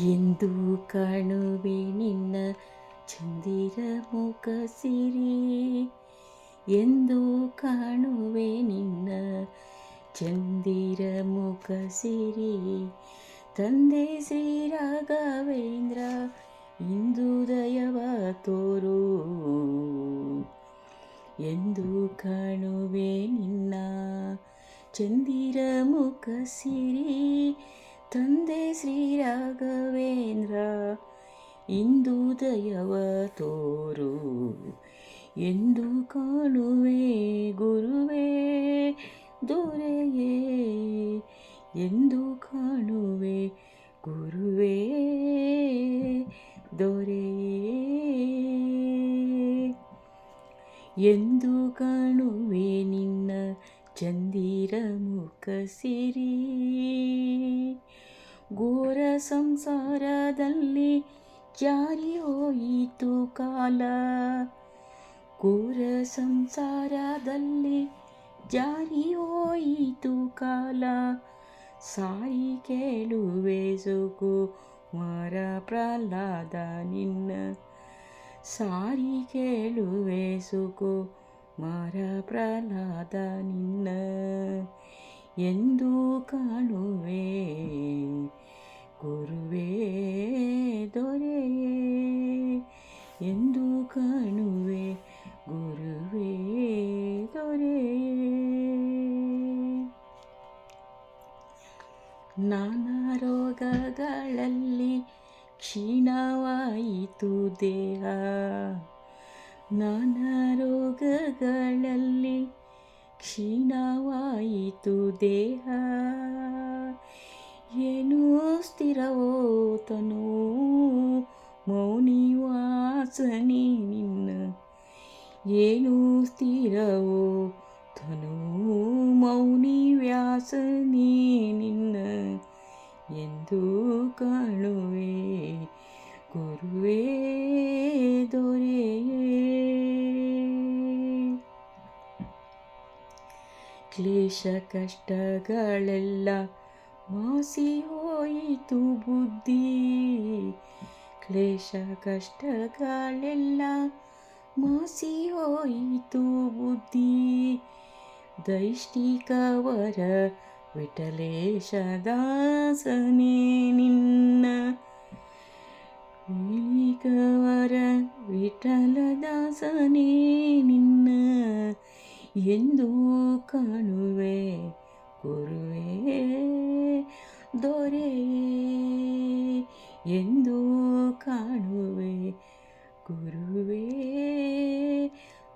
ಎಂದು ಕಾಣುವೆ ನಿನ್ನ ಚಂದಿರ ಮುಖ ಸಿರಿ ಎಂದು ಕಾಣುವೆ ನಿನ್ನ ಚಂದಿರ ಮುಖ ಸಿರಿ. ತಂದೆ ಶ್ರೀ ರಾಘವೇಂದ್ರ, ಇಂದು ದಯವ ತೋರು ಎಂದು ಕಾಣುವೆ ನಿನ್ನ ಚಂದಿರ ಮುಖ ಸಿರಿ. ತಂದೆ ಶ್ರೀ ರಾಘವೇಂದ್ರ, ಇಂದು ದಯವ ತೋರು. ಎಂದು ಕಾಣುವೆ ಗುರುವೇ, ದೊರೆಯೇ. ಎಂದು ಕಾಣುವೆ ಗುರುವೇ, ದೊರೆಯೇ. ಎಂದು ಕಾಣುವೆ ನಿನ್ನ ಚಂದಿರ ಮುಖ ಸಿರಿ. ಘೋರ ಸಂಸಾರದಲ್ಲಿ ಜಾರಿ ಹೋಯಿತು ಕಾಲ. ಘೋರ ಸಂಸಾರದಲ್ಲಿ ಜಾರಿ ಹೋಯಿತು ಕಾಲ. ಸಾಯಿ ಕೇಳುವೆ ಸುಗು, ಮರ ಪ್ರಹ್ಲಾದ ನಿನ್ನ. ಸಾರಿ ಕೇಳುವೆ ಸುಗು, ಮರ ಪ್ರಹ್ಲಾದ ನಿನ್ನ. ಎಂದು ಕಾಣುವೆ. ಗುರುವೇ ದೊರೆಯೇ ಎಂದು ಕಾಣುವೆ. ಗುರುವೇ ದೊರೆಯೇ. ನಾನಾ ರೋಗಗಳಲ್ಲಿ ಕ್ಷೀಣವಾಯಿತು ದೇಹ. ನಾನಾ ರೋಗಗಳಲ್ಲಿ ಕ್ಷೀಣವಾಯಿತು ದೇಹ. ಏನೂ ಸ್ಥಿರವೋ ತನು ಮೌನಿ ವಾಸನೆ ನಿನ್ನ. ಏನೂ ಸ್ಥಿರವೋ ತನು ಮೌನಿ ವ್ಯಾಸನೆ ನಿನ್ನ. ಎಂದು ಕಾಣುವೆ ಗುರುವೇ ದೊರೆಯೇ. ಕ್ಲೇಶ ಕಷ್ಟಗಳೆಲ್ಲ ಮಾಸಿ ಹೋಯಿತು ಬುದ್ಧಿ. ಕ್ಲೇಶ ಕಷ್ಟಗಳೆಲ್ಲ ಮಾಸಿ ಹೋಯಿತು ಬುದ್ಧಿ. ದೈಷ್ಟಿಕವರ ವಿಠಲೇಶ ದಾಸನೇ ನಿನ್ನ. ವಿಳಿಕವರ ವಿಠಲ ದಾಸನೇ ನಿನ್ನ. ಎಂದು ಕಾಣುವೆ ಗುರುವೇ ದೊರೆಯೇ ಎಂದೂ ಕಾಣುವೆ ಗುರುವೇ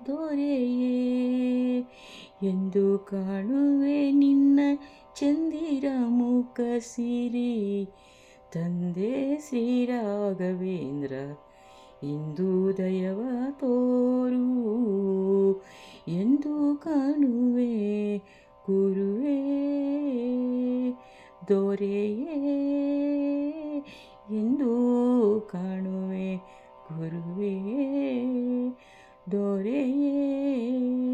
ದೊರೆಯೇ ಎಂದು ಕಾಣುವೆ. ನಿನ್ನ ಚಂದಿರ ಮುಖ ಸಿರಿ, ತಂದೆ ಶ್ರೀರಾಘವೇಂದ್ರ ಇಂದು ದಯವ ತೋರು. ಎಂದು ಕಾಣುವೆ ಗುರುವೇ ದೊರೆಯೇ ಎಂದು ಕಾಣುವೆ ಗುರುವೇ ದೊರೆಯೇ.